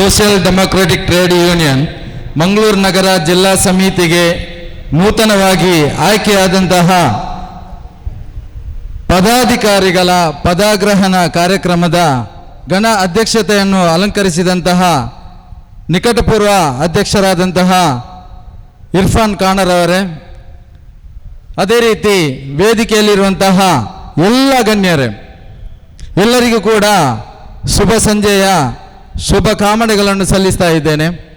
Social democratic trade union Mangaluru ನಗರ ಜಿಲ್ಲಾ ಸಮಿತಿಗೆ ನೂತನವಾಗಿ ಆಯ್ಕೆಯಾದಂತಹ ಪದಾಧಿಕಾರಿಗಳ ಪದಾಗ್ರಹಣ ಕಾರ್ಯಕ್ರಮದ ಗಣ ಅಧ್ಯಕ್ಷತೆಯನ್ನು ಅಲಂಕರಿಸಿದಂತಹ ನಿಕಟಪೂರ್ವ ಅಧ್ಯಕ್ಷರಾದಂತಹ ಇರ್ಫಾನ್ ಖಾನರವರೇ ಅದೇ ರೀತಿ ವೇದಿಕೆಯಲ್ಲಿರುವಂತಹ ಎಲ್ಲ ಗಣ್ಯರೇ, ಎಲ್ಲರಿಗೂ ಕೂಡ ಶುಭ ಸಂಜೆಯ ಶುಭ ಕಾಮನೆಗಳನ್ನು ಸಲ್ಲಿಸ್ತಾ ಇದ್ದೇನೆ.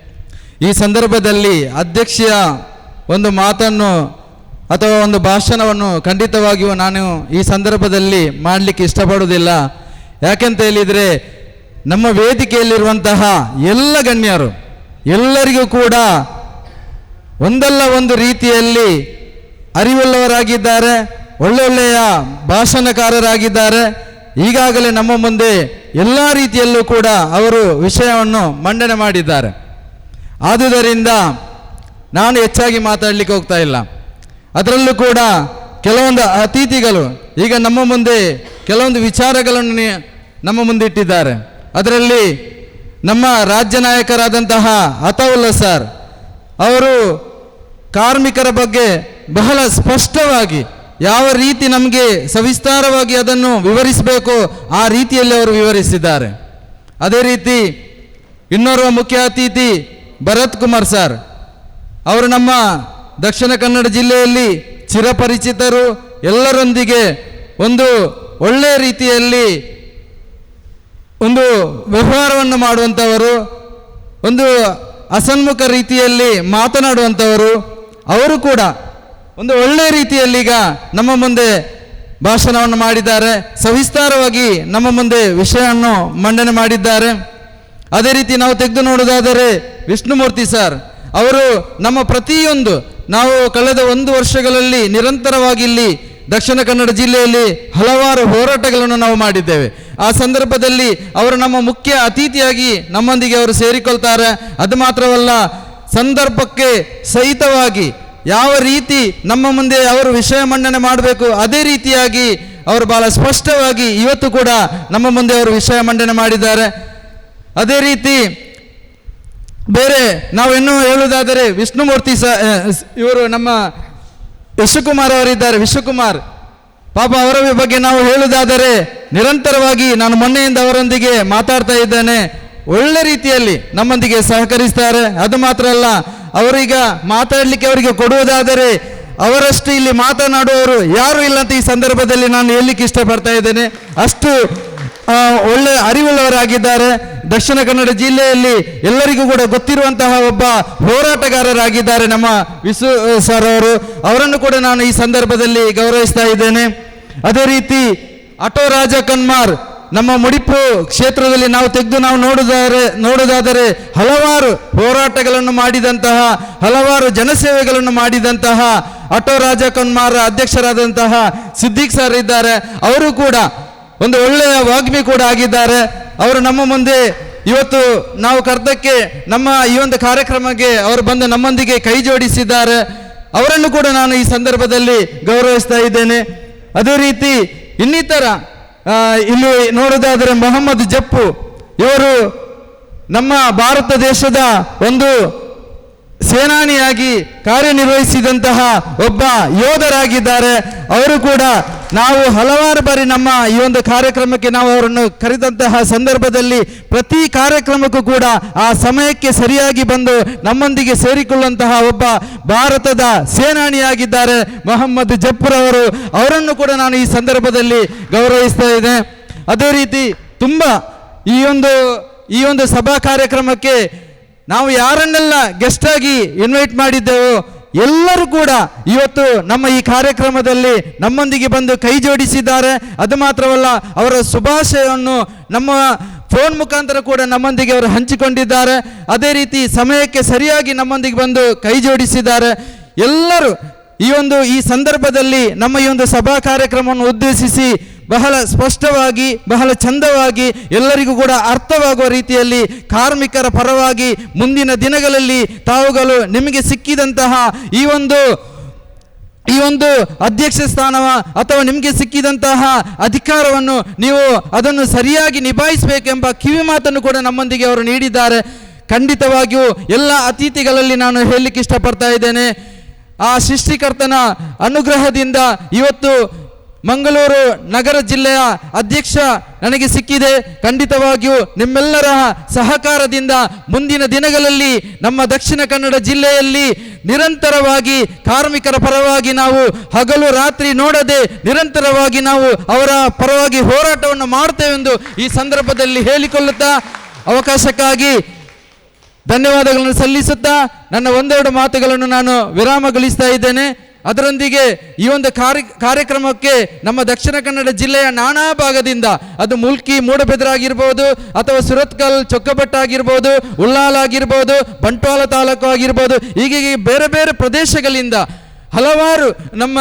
ಈ ಸಂದರ್ಭದಲ್ಲಿ ಅಧ್ಯಕ್ಷೀಯ ಒಂದು ಮಾತನ್ನು ಅಥವಾ ಒಂದು ಭಾಷಣವನ್ನು ಖಂಡಿತವಾಗಿಯೂ ನಾನು ಈ ಸಂದರ್ಭದಲ್ಲಿ ಮಾಡಲಿಕ್ಕೆ ಇಷ್ಟಪಡುವುದಿಲ್ಲ. ಯಾಕೆಂತ ಹೇಳಿದರೆ, ನಮ್ಮ ವೇದಿಕೆಯಲ್ಲಿರುವಂತಹ ಎಲ್ಲ ಗಣ್ಯರು, ಎಲ್ಲರಿಗೂ ಕೂಡ ಒಂದಲ್ಲ ಒಂದು ರೀತಿಯಲ್ಲಿ ಅರಿವುಳ್ಳವರಾಗಿದ್ದಾರೆ, ಒಳ್ಳೊಳ್ಳೆಯ ಭಾಷಣಕಾರರಾಗಿದ್ದಾರೆ. ಈಗಾಗಲೇ ನಮ್ಮ ಮುಂದೆ ಎಲ್ಲ ರೀತಿಯಲ್ಲೂ ಕೂಡ ಅವರು ವಿಷಯವನ್ನು ಮಂಡನೆ ಮಾಡಿದ್ದಾರೆ. ಆದುದರಿಂದ ನಾನು ಹೆಚ್ಚಾಗಿ ಮಾತಾಡಲಿಕ್ಕೆ ಹೋಗ್ತಾ ಇಲ್ಲ. ಅದರಲ್ಲೂ ಕೂಡ ಕೆಲವೊಂದು ಅತಿಥಿಗಳು ಈಗ ನಮ್ಮ ಮುಂದೆ ಕೆಲವೊಂದು ವಿಚಾರಗಳನ್ನು ನಮ್ಮ ಮುಂದೆ ಇಟ್ಟಿದ್ದಾರೆ. ಅದರಲ್ಲಿ ನಮ್ಮ ರಾಜ್ಯ ನಾಯಕರಾದಂತಹ ಅತೌಲ್ಲ ಸರ್, ಅವರು ಕಾರ್ಮಿಕರ ಬಗ್ಗೆ ಬಹಳ ಸ್ಪಷ್ಟವಾಗಿ ಯಾವ ರೀತಿ ನಮಗೆ ಸವಿಸ್ತಾರವಾಗಿ ಅದನ್ನು ವಿವರಿಸಬೇಕು ಆ ರೀತಿಯಲ್ಲಿ ಅವರು ವಿವರಿಸಿದ್ದಾರೆ. ಅದೇ ರೀತಿ ಇನ್ನೋರ್ವ ಮುಖ್ಯ ಅತಿಥಿ ಭರತ್ ಕುಮಾರ್ ಸರ್, ಅವರು ನಮ್ಮ ದಕ್ಷಿಣ ಕನ್ನಡ ಜಿಲ್ಲೆಯಲ್ಲಿ ಚಿರಪರಿಚಿತರು, ಎಲ್ಲರೊಂದಿಗೆ ಒಂದು ಒಳ್ಳೆಯ ರೀತಿಯಲ್ಲಿ ಒಂದು ವ್ಯವಹಾರವನ್ನು ಮಾಡುವಂಥವರು, ಒಂದು ಅಸನ್ಮುಖ ರೀತಿಯಲ್ಲಿ ಮಾತನಾಡುವಂಥವರು, ಅವರು ಕೂಡ ಒಂದು ಒಳ್ಳೆಯ ರೀತಿಯಲ್ಲಿ ಈಗ ನಮ್ಮ ಮುಂದೆ ಭಾಷಣವನ್ನು ಮಾಡಿದ್ದಾರೆ. ಸವಿಸ್ತಾರವಾಗಿ ನಮ್ಮ ಮುಂದೆ ವಿಷಯವನ್ನು ಮಂಡನೆ ಮಾಡಿದ್ದಾರೆ. ಅದೇ ರೀತಿ ನಾವು ತೆಗೆದು ನೋಡೋದಾದರೆ ವಿಷ್ಣುಮೂರ್ತಿ ಸರ್ ಅವರು ನಮ್ಮ ಪ್ರತಿಯೊಂದು ನಾವು ಕಳೆದ ಒಂದು ವರ್ಷಗಳಲ್ಲಿ ನಿರಂತರವಾಗಿ ಇಲ್ಲಿ ದಕ್ಷಿಣ ಕನ್ನಡ ಜಿಲ್ಲೆಯಲ್ಲಿ ಹಲವಾರು ಹೋರಾಟಗಳನ್ನು ನಾವು ಮಾಡಿದ್ದೇವೆ. ಆ ಸಂದರ್ಭದಲ್ಲಿ ಅವರು ನಮ್ಮ ಮುಖ್ಯ ಅತಿಥಿಯಾಗಿ ನಮ್ಮೊಂದಿಗೆ ಅವರು ಸೇರಿಕೊಳ್ತಾರೆ. ಅದು ಮಾತ್ರವಲ್ಲ, ಸಂದರ್ಭಕ್ಕೆ ಸಹಿತವಾಗಿ ಯಾವ ರೀತಿ ನಮ್ಮ ಮುಂದೆ ಅವರು ವಿಷಯ ಮಂಡನೆ ಮಾಡಬೇಕು, ಅದೇ ರೀತಿಯಾಗಿ ಅವರು ಬಹಳ ಸ್ಪಷ್ಟವಾಗಿ ಇವತ್ತು ಕೂಡ ನಮ್ಮ ಮುಂದೆ ಅವರು ವಿಷಯ ಮಂಡನೆ ಮಾಡಿದ್ದಾರೆ. ಅದೇ ರೀತಿ ಬೇರೆ ನಾವು ಇನ್ನೂ ಹೇಳುವುದಾದರೆ ವಿಷ್ಣುಮೂರ್ತಿ ಸ, ಇವರು ನಮ್ಮ ವಿಶ್ವಕುಮಾರ್ ಅವರಿದ್ದಾರೆ. ವಿಶ್ವಕುಮಾರ್, ಪಾಪ ಅವರ ಬಗ್ಗೆ ನಾವು ಹೇಳುವುದಾದರೆ ನಿರಂತರವಾಗಿ ನಾನು ಮೊನ್ನೆಯಿಂದ ಅವರೊಂದಿಗೆ ಮಾತಾಡ್ತಾ ಇದ್ದೇನೆ. ಒಳ್ಳೆ ರೀತಿಯಲ್ಲಿ ನಮ್ಮೊಂದಿಗೆ ಸಹಕರಿಸ್ತಾರೆ. ಅದು ಮಾತ್ರ ಅಲ್ಲ ಅವರೀಗ ಮಾತಾಡಲಿಕ್ಕೆ ಅವರಿಗೆ ಕೊಡುವುದಾದರೆ ಅವರಷ್ಟು ಇಲ್ಲಿ ಮಾತನಾಡುವವರು ಯಾರು ಇಲ್ಲ ಅಂತ ಈ ಸಂದರ್ಭದಲ್ಲಿ ನಾನು ಹೇಳಲಿಕ್ಕೆ ಇಷ್ಟಪಡ್ತಾ ಇದ್ದೇನೆ. ಅಷ್ಟು ಒಳ್ಳೆ ಅರಿವುಳ್ಳವರಾಗಿದ್ದಾರೆ. ದಕ್ಷಿಣ ಕನ್ನಡ ಜಿಲ್ಲೆಯಲ್ಲಿ ಎಲ್ಲರಿಗೂ ಕೂಡ ಗೊತ್ತಿರುವಂತಹ ಒಬ್ಬ ಹೋರಾಟಗಾರರಾಗಿದ್ದಾರೆ ನಮ್ಮ ವಿಶ್ವ ಸರ್ ಅವರು. ಅವರನ್ನು ಕೂಡ ನಾನು ಈ ಸಂದರ್ಭದಲ್ಲಿ ಗೌರವಿಸ್ತಾ ಇದ್ದೇನೆ. ಅದೇ ರೀತಿ ಅಟೋ ರಾಜ ಕನ್ಮಾರ್ ನಮ್ಮ ಮುಡಿಪು ಕ್ಷೇತ್ರದಲ್ಲಿ ನಾವು ತೆಗೆದು ನಾವು ನೋಡುದಾದರೆ ನೋಡುವುದಾದರೆ ಹಲವಾರು ಹೋರಾಟಗಳನ್ನು ಮಾಡಿದಂತಹ, ಹಲವಾರು ಜನಸೇವೆಗಳನ್ನು ಮಾಡಿದಂತಹ ರಾಜ ಕನ್ಮಾರ್ ಅಧ್ಯಕ್ಷರಾದಂತಹ ಸಿದ್ದಿಕ್ ಸರ್ ಇದ್ದಾರೆ. ಅವರು ಕೂಡ ಒಂದು ಒಳ್ಳೆಯ ವಾಗ್ಮಿ ಕೂಡ ಆಗಿದ್ದಾರೆ. ಅವರು ನಮ್ಮ ಮುಂದೆ ಇವತ್ತು ನಾವು ಕರೆದಕ್ಕೆ ನಮ್ಮ ಈ ಒಂದು ಕಾರ್ಯಕ್ರಮಕ್ಕೆ ಅವರು ಬಂದು ನಮ್ಮೊಂದಿಗೆ ಕೈ ಜೋಡಿಸಿದ್ದಾರೆ. ಅವರನ್ನು ಕೂಡ ನಾನು ಈ ಸಂದರ್ಭದಲ್ಲಿ ಗೌರವಿಸ್ತಾ ಇದ್ದೇನೆ. ಅದೇ ರೀತಿ ಇನ್ನಿತರ ಇಲ್ಲಿ ನೋಡೋದಾದರೆ ಮೊಹಮ್ಮದ್ ಜಪ್ಪು. ಇವರು ನಮ್ಮ ಭಾರತ ದೇಶದ ಒಂದು ಸೇನಾನಿಯಾಗಿ ಕಾರ್ಯನಿರ್ವಹಿಸಿದಂತಹ ಒಬ್ಬ ಯೋಧರಾಗಿದ್ದಾರೆ. ಅವರು ಕೂಡ ನಾವು ಹಲವಾರು ಬಾರಿ ನಮ್ಮ ಈ ಒಂದು ಕಾರ್ಯಕ್ರಮಕ್ಕೆ ನಾವು ಅವರನ್ನು ಕರೆದಂತಹ ಸಂದರ್ಭದಲ್ಲಿ ಪ್ರತಿ ಕಾರ್ಯಕ್ರಮಕ್ಕೂ ಕೂಡ ಆ ಸಮಯಕ್ಕೆ ಸರಿಯಾಗಿ ಬಂದು ನಮ್ಮೊಂದಿಗೆ ಸೇರಿಕೊಳ್ಳುವಂತಹ ಒಬ್ಬ ಭಾರತದ ಸೇನಾನಿಯಾಗಿದ್ದಾರೆ ಮೊಹಮ್ಮದ್ ಜಫರ್ ಅವರು. ಅವರನ್ನು ಕೂಡ ನಾನು ಈ ಸಂದರ್ಭದಲ್ಲಿ ಗೌರವಿಸ್ತಾ ಇದ್ದೆ ಅದೇ ರೀತಿ ತುಂಬ ಈ ಒಂದು ಈ ಒಂದು ಸಭಾ ಕಾರ್ಯಕ್ರಮಕ್ಕೆ ನಾವು ಯಾರನ್ನೆಲ್ಲ ಗೆಸ್ಟ್ ಆಗಿ ಇನ್ವೈಟ್ ಮಾಡಿದ್ದೆವೋ ಎಲ್ಲರೂ ಕೂಡ ಇವತ್ತು ನಮ್ಮ ಈ ಕಾರ್ಯಕ್ರಮದಲ್ಲಿ ನಮ್ಮೊಂದಿಗೆ ಬಂದು ಕೈ ಜೋಡಿಸಿದ್ದಾರೆ. ಅದು ಮಾತ್ರವಲ್ಲ, ಅವರ ಶುಭಾಶಯವನ್ನು ನಮ್ಮ ಫೋನ್ ಮುಖಾಂತರ ಕೂಡ ನಮ್ಮೊಂದಿಗೆ ಅವರು ಹಂಚಿಕೊಂಡಿದ್ದಾರೆ. ಅದೇ ರೀತಿ ಸಮಯಕ್ಕೆ ಸರಿಯಾಗಿ ನಮ್ಮೊಂದಿಗೆ ಬಂದು ಕೈ ಜೋಡಿಸಿದ್ದಾರೆ. ಎಲ್ಲರೂ ಈ ಒಂದು, ಈ ಸಂದರ್ಭದಲ್ಲಿ ನಮ್ಮ ಈ ಒಂದು ಸಭಾ ಕಾರ್ಯಕ್ರಮವನ್ನು ಉದ್ದೇಶಿಸಿ ಬಹಳ ಸ್ಪಷ್ಟವಾಗಿ, ಬಹಳ ಚಂದವಾಗಿ, ಎಲ್ಲರಿಗೂ ಕೂಡ ಅರ್ಥವಾಗುವ ರೀತಿಯಲ್ಲಿ ಕಾರ್ಮಿಕರ ಪರವಾಗಿ ಮುಂದಿನ ದಿನಗಳಲ್ಲಿ ತಾವುಗಳು ನಿಮಗೆ ಸಿಕ್ಕಿದಂತಹ ಈ ಒಂದು ಈ ಒಂದು ಅಧ್ಯಕ್ಷ ಸ್ಥಾನವ ಅಥವಾ ನಿಮಗೆ ಸಿಕ್ಕಿದಂತಹ ಅಧಿಕಾರವನ್ನು ನೀವು ಅದನ್ನು ಸರಿಯಾಗಿ ನಿಭಾಯಿಸಬೇಕೆಂಬ ಕಿವಿ ಮಾತನ್ನು ಕೂಡ ನಮ್ಮೊಂದಿಗೆ ಅವರು ನೀಡಿದ್ದಾರೆ. ಖಂಡಿತವಾಗಿಯೂ ಎಲ್ಲ ಅತಿಥಿಗಳಲ್ಲಿ ನಾನು ಹೇಳಲಿಕ್ಕೆ ಇಷ್ಟಪಡ್ತಾ ಇದ್ದೇನೆ. ಆ ಸೃಷ್ಟಿಕರ್ತನ ಅನುಗ್ರಹದಿಂದ ಇವತ್ತು ಮಂಗಳೂರು ನಗರ ಜಿಲ್ಲೆಯ ಅಧ್ಯಕ್ಷ ನನಗೆ ಸಿಕ್ಕಿದೆ. ಖಂಡಿತವಾಗಿಯೂ ನಿಮ್ಮೆಲ್ಲರ ಸಹಕಾರದಿಂದ ಮುಂದಿನ ದಿನಗಳಲ್ಲಿ ನಮ್ಮ ದಕ್ಷಿಣ ಕನ್ನಡ ಜಿಲ್ಲೆಯಲ್ಲಿ ನಿರಂತರವಾಗಿ ಕಾರ್ಮಿಕರ ಪರವಾಗಿ ನಾವು ಹಗಲು ರಾತ್ರಿ ನೋಡದೆ ನಿರಂತರವಾಗಿ ನಾವು ಅವರ ಪರವಾಗಿ ಹೋರಾಟವನ್ನು ಮಾಡ್ತೇವೆಂದು ಈ ಸಂದರ್ಭದಲ್ಲಿ ಹೇಳಿಕೊಳ್ಳುತ್ತಾ ಅವಕಾಶಕ್ಕಾಗಿ ಧನ್ಯವಾದಗಳನ್ನು ಸಲ್ಲಿಸುತ್ತಾ ನನ್ನ ಒಂದೆರಡು ಮಾತುಗಳನ್ನು ನಾನು ವಿರಾಮಗೊಳಿಸ್ತಾ ಇದ್ದೇನೆ. ಅದರೊಂದಿಗೆ ಈ ಒಂದು ಕಾರ್ಯ, ಕಾರ್ಯಕ್ರಮಕ್ಕೆ ನಮ್ಮ ದಕ್ಷಿಣ ಕನ್ನಡ ಜಿಲ್ಲೆಯ ನಾನಾ ಭಾಗದಿಂದ ಅದು ಮುಲ್ಕಿ ಮೂಡಬೆದರಾಗಿರ್ಬೋದು ಅಥವಾ ಸುರತ್ಕಲ್ ಚೊಕ್ಕಬಟ್ಟ ಆಗಿರ್ಬೋದು ಉಳ್ಳಾಲ ಆಗಿರ್ಬೋದು, ಬಂಟ್ವಾಳ ತಾಲೂಕು ಆಗಿರ್ಬೋದು, ಹೀಗೆ ಬೇರೆ ಬೇರೆ ಪ್ರದೇಶಗಳಿಂದ ಹಲವಾರು ನಮ್ಮ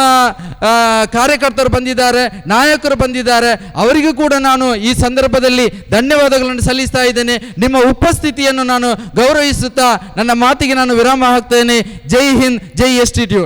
ಕಾರ್ಯಕರ್ತರು ಬಂದಿದ್ದಾರೆ, ನಾಯಕರು ಬಂದಿದ್ದಾರೆ. ಅವರಿಗೂ ಕೂಡ ನಾನು ಈ ಸಂದರ್ಭದಲ್ಲಿ ಧನ್ಯವಾದಗಳನ್ನು ಸಲ್ಲಿಸ್ತಾ ಇದ್ದೇನೆ. ನಿಮ್ಮ ಉಪಸ್ಥಿತಿಯನ್ನು ನಾನು ಗೌರವಿಸುತ್ತಾ ನನ್ನ ಮಾತಿಗೆ ನಾನು ವಿರಾಮ ಹಾಕ್ತೇನೆ. Jai Hind, Jai S T T